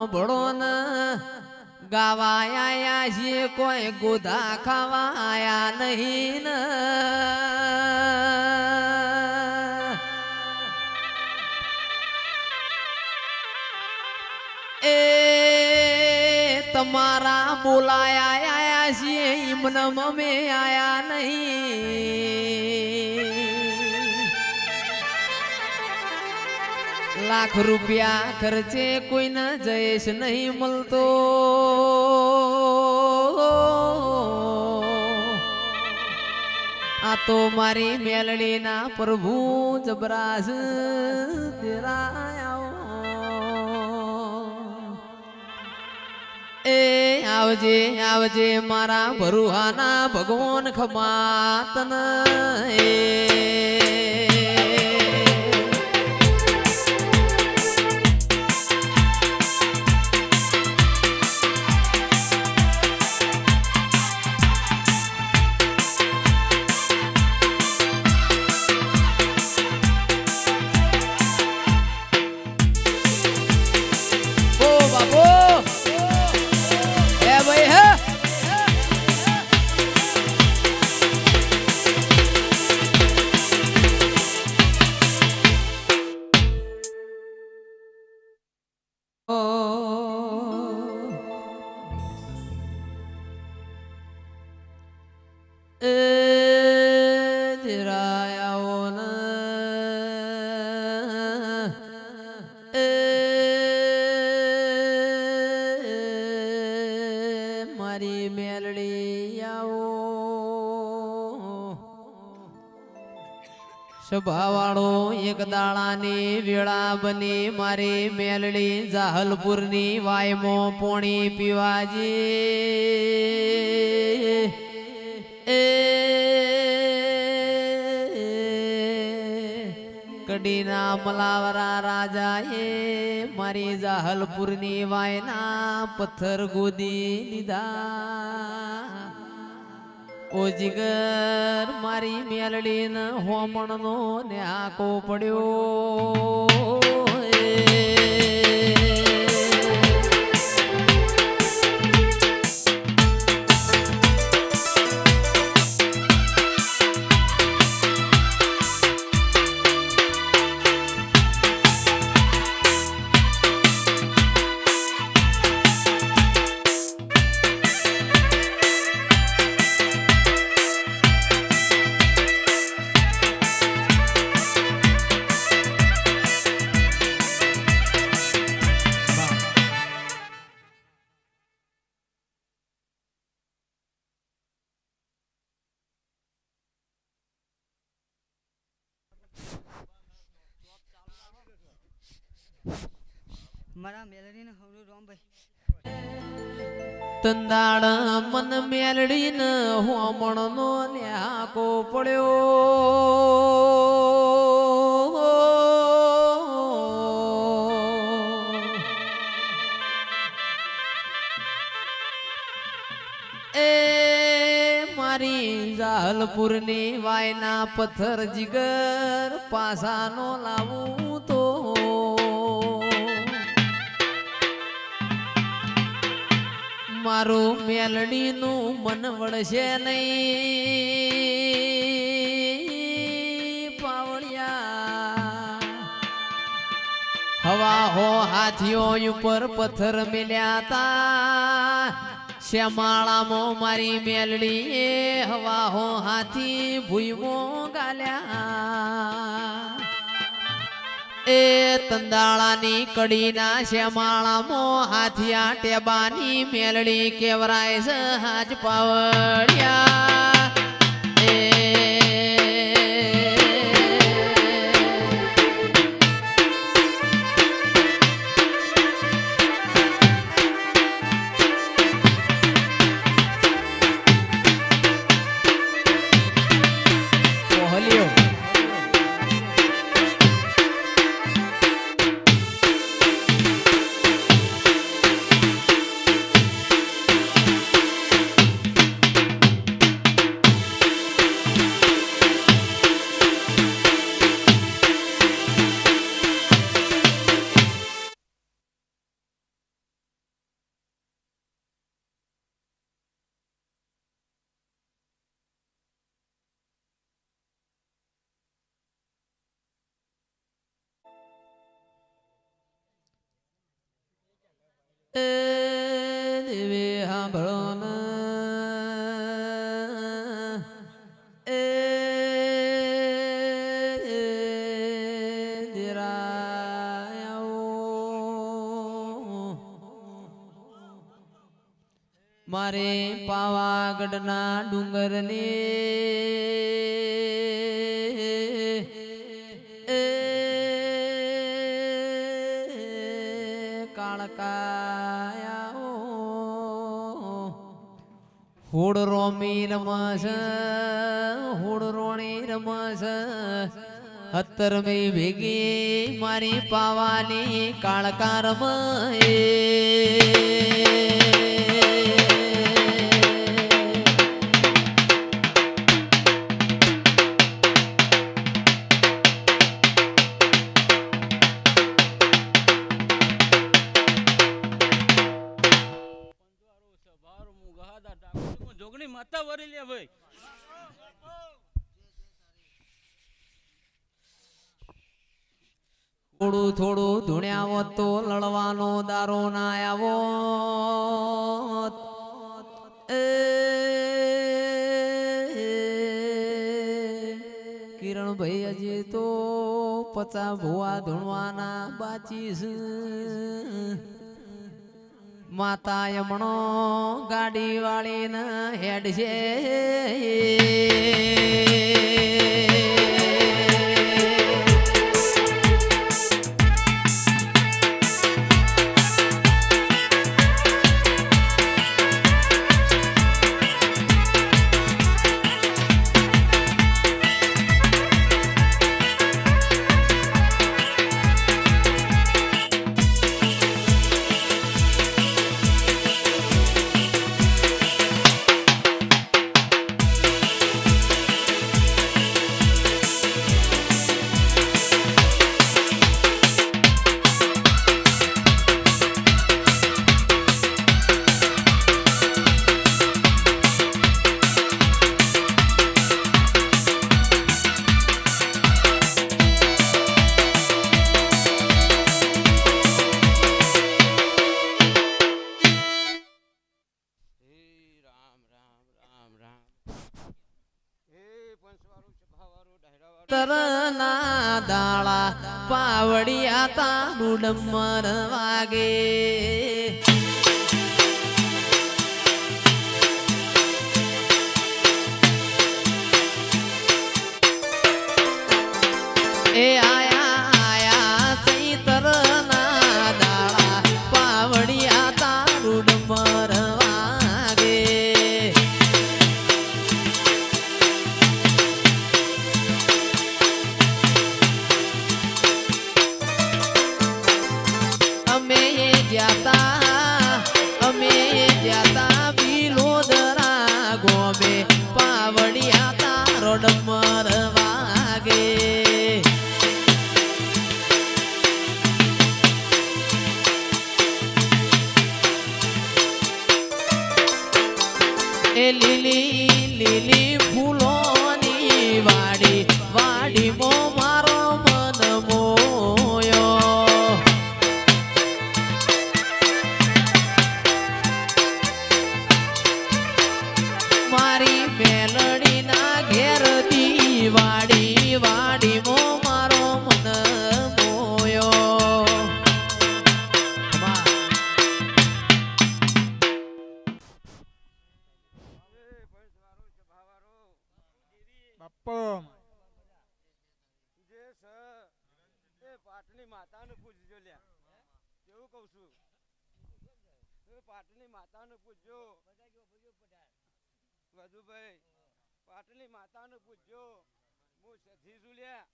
ભળો ને ગાવાયા છીએ કોઈ ગોધા ખાવાયા નહીં ને. એ તમારા બોલાયા આયા છીએ ઈમન મમે આયા નહીં. લાખ રૂપિયા ખર્ચે કોઈને જયેશ નહીં મળતો. આ તો મારી મેલડીના પ્રભુ તેરાયો એ આવજે આવજે મારા ભરુહાના ભગવાન ખમાતન એ. સભાવાળો એક દાડાની વેળા બની મારી મેલડી જાહલપુરની વાયમો પોણી પીવાજી. એ કડીના મલાવરા રાજા એ મારી જાહલપુરની વાયના પથ્થર ગોદી લીધા. ઓ જીગર મારી મેલડીન હોમણનો ને આકો પડ્યો. મારા મેલડીને હવનું રોમભાઈ તંદાળ મન મેલડીને હોમણનો આકો પડ્યો એ મારી જાહલપુરની વાયના પથ્થર જીગર પાસાનો લાવું. મારું મેલડીનું મન વળશે નહીં. પાવળિયા. હવા હો હાથીઓ ઉપર પથ્થર મિલ્યા તા. શ્યામાળામાં મારી મેલડી હવા હો હાથી ભૂમો ગાલ્યા. એ તંદાળાની કડીના શ્યામાળામાં હાથિયા ટેબાની મેલડી કેવરાય સહાજ હાજ પાવડિયા. મારે પાવાગઢના ડુંગરને કાળકાયા હુડ રોમી રમાસ હુડ રોણી રમાસ અત્તર મે ભેગી મારી પાવાની કાળકા રમએ મુ જોગણી માતા વરી લે ભાઈ થોડું થોડું ધૂણ્યાવો તો લડવાનો દારો ના આવો એ કિરણ ભાઈ હજી તો પચા ભુવા ધૂણવાના બાચી છે માતા યમણો ગાડી વાળીને હેડ છે તરના દાળા પાવડિયા તારું ડમર વાગે પાટની માતાને પૂજજો લ્યા કેવું કહું છું એ પાટની માતાને પૂજજો વધુભાઈ પાટની માતાને પૂજજો હું સધી છું લ્યા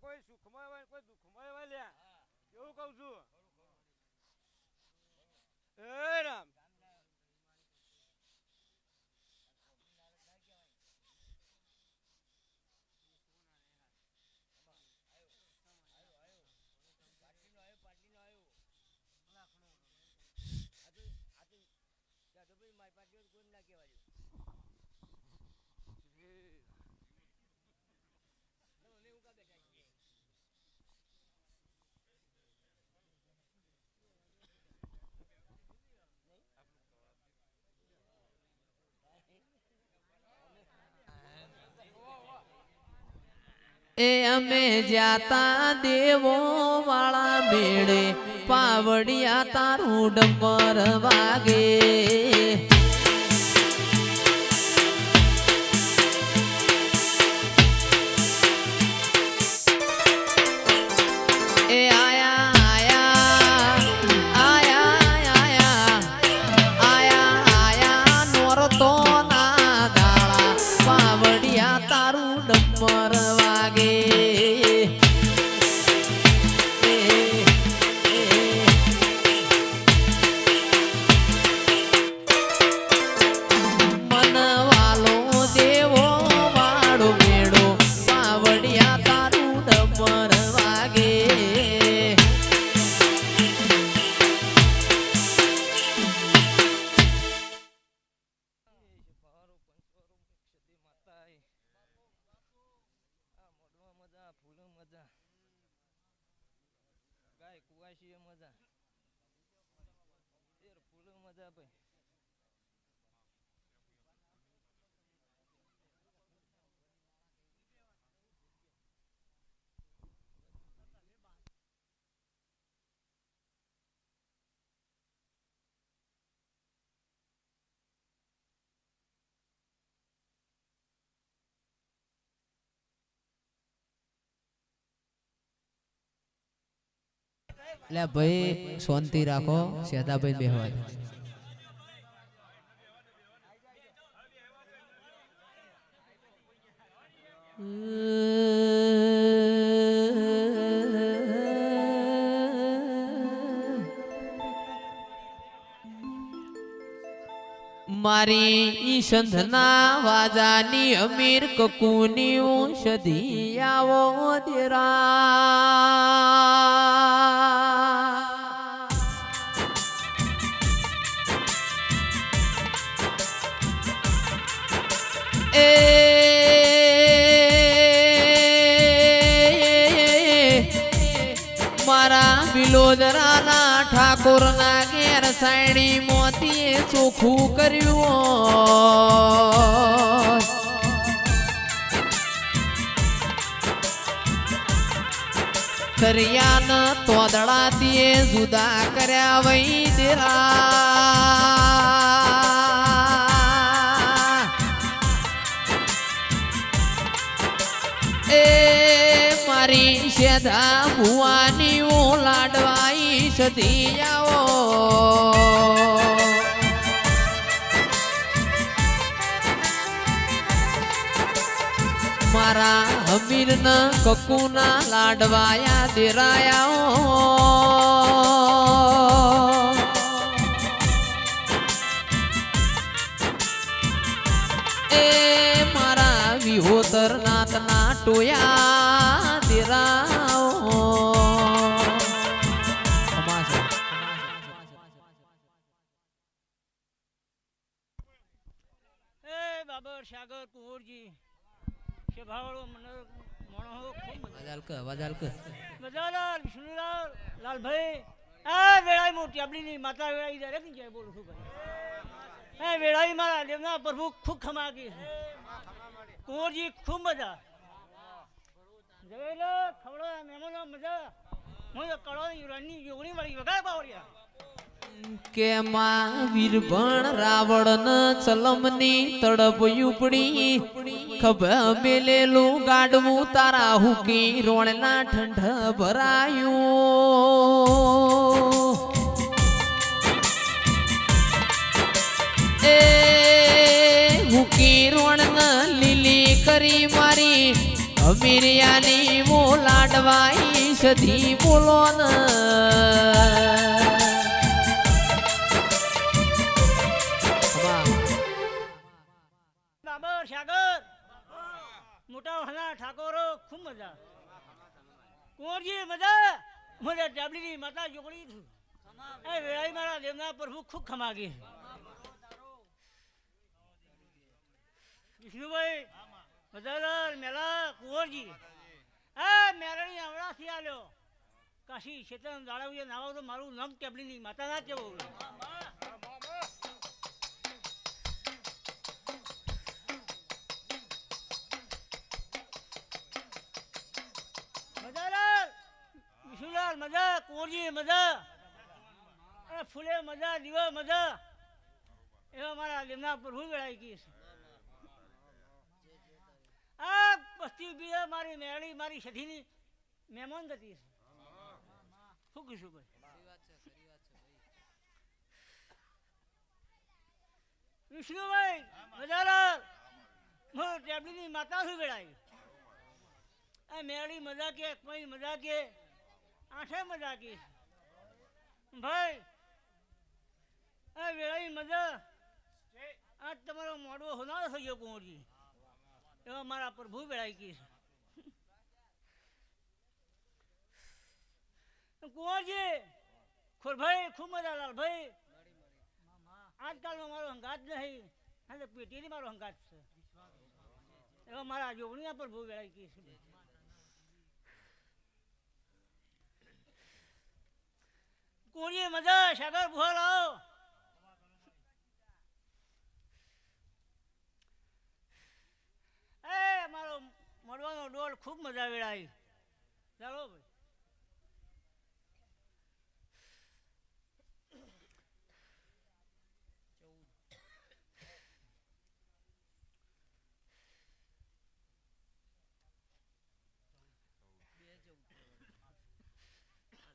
કોઈ સુખમાં હોય, કોઈ દુઃખમાં હોય લ્યા. કેવું કહું છું? હે રામ મારી પાટી કોઈ ના કહેવાય એ અમે જાતા દેવો વાળા મેળે પાવડિયા તારું ડમર વાગે. એટલે ભાઈ, શાંતિ રાખો સેદાભાઈ બેહવા મારી ઈ સંધના વાજાની અમીર કકુની ઔષધિ આવો દેરા. ઠાકોરના ઘેર સાયડી મોતીએ ચોખ્ખું કર્યું દરિયાન તોદળાતીએ જુદા કર્યા વૈ મારી ભુવાની હું લાડવાઈ સધી આવો મારા હમીર ન કકુના લાડવાયા દેરાયા એ મારા વિહોતર નાથના ટોયા. શેભાવાળો મને મોણો ખૂબ અવાજ કર અવાજ કર. મજાલાલ વિષ્ણુલાલ લાલભાઈ. આ વેળાઈ મોટી આપણી માતા વેળાઈ દરેકની જય બોલું છું ભાઈ. એ વેળાઈ મારા દેવના પ્રભુ ખૂબ ખમાકી કુંવરજી ખૂબ મજા. જવેલો ખવડો મહેમાનો મજા. હું કળો યુરાની યોગણી વાળી વગાડ બાવળિયા. કે માં ભણ રાવણ ચલમની તડપ ઉપડી. ખભ મેલેલું ગાડવું તારા હુકી રોણના ઠંડ ભરાયું. એ હુકી રોણ લીલી કરી મારી. અમીરિયાની મો લાડવાઈ સધી બોલો ન કુંવરજી મજા મને ડાબલીની માતા જોગણી છું. એ વેળાઈ મારા દેવના પ્રભુ ખૂબ ખમાગી. વિષ્ણુભાઈ મજાલાલ મેલા, કુંવરજી. આ મેરણી હમણાંથી આવ્યો કાશી શેતન દાડાવીએ નાવા તો મારું નમ ટેબલીની માતા ના કેવું મજા કોરજી મજા, અને ફૂલે મજા, દીવા મજા. એવા મારા લીમના ગઈ છે. આ પસ્તી બીજા મારી મેળી, મારી સધીની મહેમાન ગતિ છે. શું કહીશું ભાઈ વિષ્ણુભાઈ, મજાલાલ હું ટેબલીની માતા શું વેળાઈ? આ મેળી મજા કે, કોઈ મજા કે? આઠે મજા કી ભાઈ, આ વેળાની મજા આજ તમારો મોડવો હોનારો થઈ ગયો કુંવરજી. એવા મારા પ્રભુ વેળાઈ કી કુંવરજી ખોરભાઈ ખૂબ મજા લાલ ભાઈ. આજકાલનો મારો હંગાત નહીં હા પેટીની મારો હંગાત છે. એવા મારા જોગણીના પ્રભુ વેળાઈ કી છે. કોરીએ મજા સાગર ભૂવા લાવો. એ મારો મળવાનો ડોલ ખૂબ મજા વેળાઈ ચાલો ભાઈ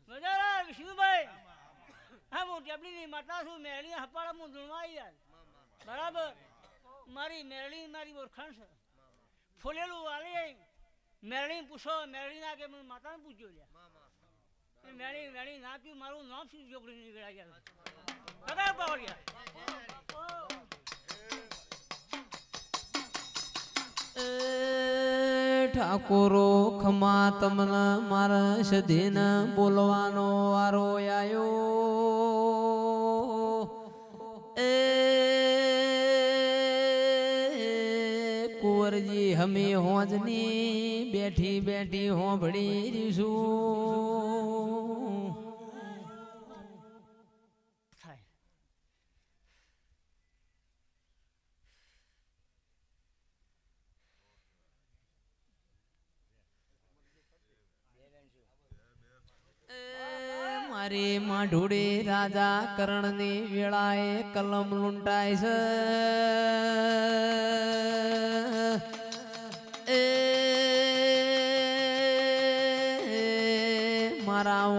મજાલા વિષ્ણુભાઈ હા માતા છું મેળી હપાડા હું ધૂણવા યાર. બરાબર? મારી મેરડી મારી ઓળખાણ છે. ફૂલેલું વાલી મેરડી પૂછો, મેરડી ના કે માતાને પૂછ્યો લ્યા. મેળી મેળી ના પીવું મારું નામ શું છોકરી નીકળ્યા ગયા બગા પાવડિયા ઠાકોરો, ખમા, તમને મારા સધીન બોલવાનો વારો આયો. હમી હોજની બેઠી બેઠી હોંભળી એ મારી માઢુડી રાજા કરણની વેળાએ કલમ લૂંટાય છે.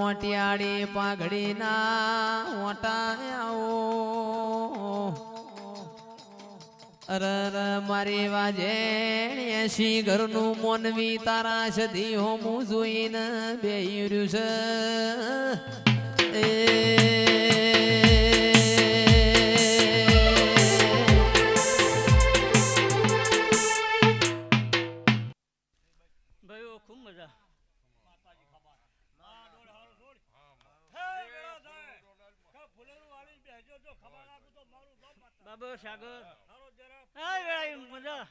મારા ઓટિયાળી પાઘડીના મોટાયાઓ આવો. અરે અરે, મારી વાજે એસી ઘરનું મોનવી તારા સધી હોમું જોઈને બે છે. એ ખૂબ મજા. બાબો સાગર. હા વેળાઈ મજા.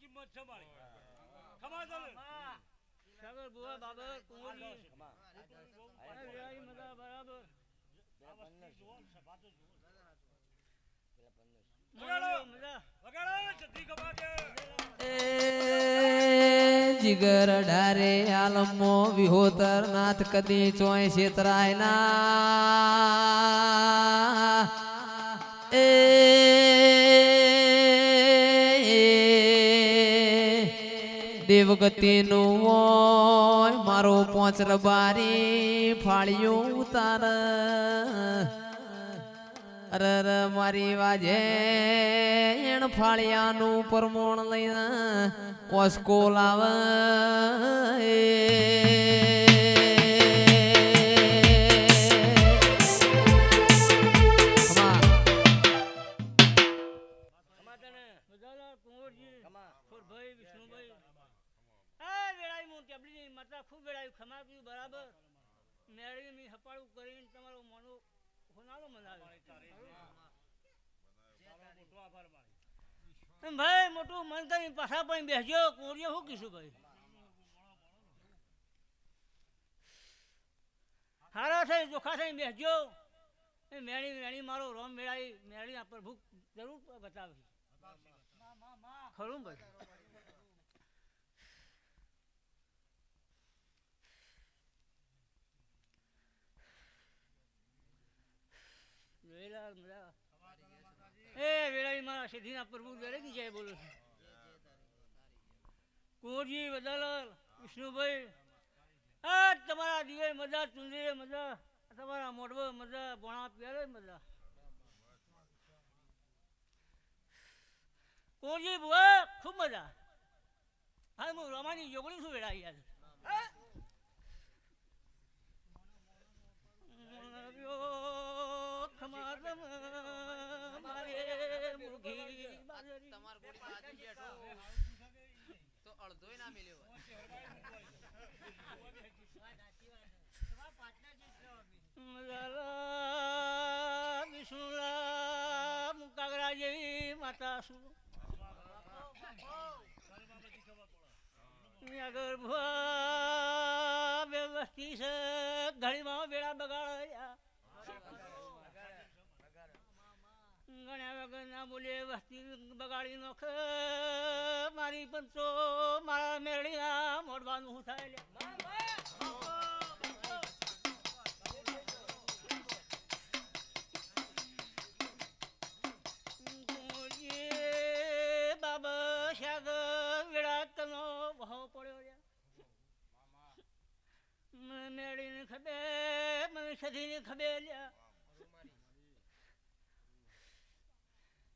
કિંમત છે મારી. હા, મજા બરાબર. બુવા મજા કુંવરી અને વિરાઈ કે. બરાબર જીગર ડારે આલમો વિહોતર નાથ કદી ચોય છેતરાય ના. એ દેવગતિનું હોય, મારો પોંચ રબારી ફાળ્યું ઉતાર. અરે અરે, મારી વાજે એણ ફાળિયાનું પરમોણ લઈને કોસકો લાવે. પીવું બરાબર? મેળી મી હપાળું કરીને તમારો મનો હોનારો મનાવે. ભાઈ મોટું મન કરીને પાછા પણ બેસજો. કોરિયો શું કીશું ભાઈ? હારા થઈ ચોખા થઈ બેસજો. એ મેળી મેળી મારો રોમ મેળાઈ મેળીના પ્રભુ જરૂર બતાવે ખરું ભાઈ? વેલા મજા કુંવરજી બુઆ ખૂબ મજા. હા હું રમાની જોગણી છું વેળા યાર ખમારમ તો અડધોય ના મજાલા મુકાગરા જેવી માતા શું ભુવા વ્યવસ્થિત ઘડીમાં વેળા બગાડ્યા ગણ્યા વગરના બોલે, વસ્તી બગાડી નોખ. મારી પંચો મારા મેળીના મોડવાનું હું થાય બાબા સાગર વેળા તનો ભાવ પડ્યો રે મને મેળીને ખબે ખબે લ્યા.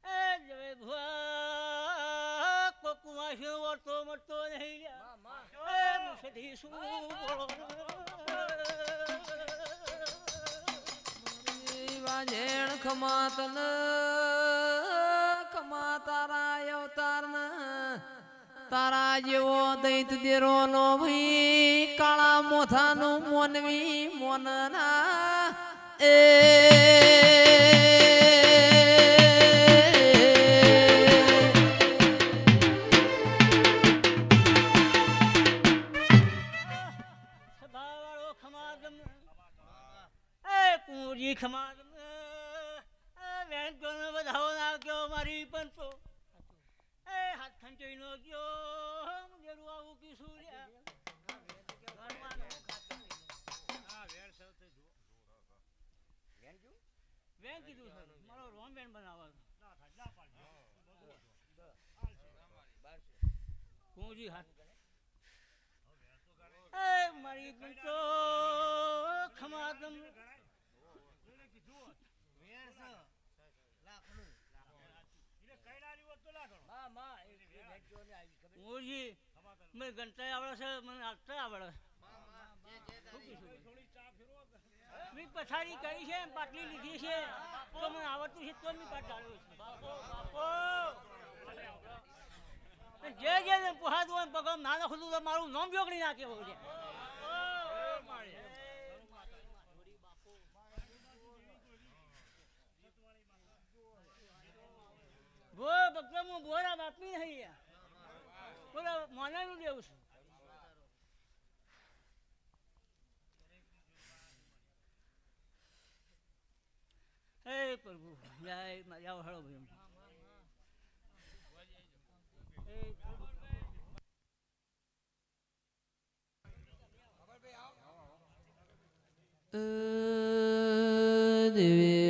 એ ભુવા કોકુમાં શું વળતો મળતો નહીં એ મુસધી શું બોલો વાજેણ ખમાતન ખમા તારા અવતાર તારા જેવો દૈત દેરો નો ભાઈ કાળા મોથાનું મોનવી મોનના એ વેન કીધું છે. મારો રોમ વેન બનાવવાનો. કુંવરજી હાથ એ મારી પંચો ખમાદમ મને ઘંટા આવડે છે મને આપતા આવડે મેં પથારી કરી છે, પાટલી લીધી છે. તો મને આવડતું છે, તો મેં પાટ ડાળ્યો છે. જે જે ને પોહાતું હોય પગમ ના નાખું તો મારું નામ જોગણી નાખે હોય છે. ભો હું બોરા બાપી નહીં. બોલો, મોનાનું દેવું છું. હે પ્રભુ જય મારી હળો દેવી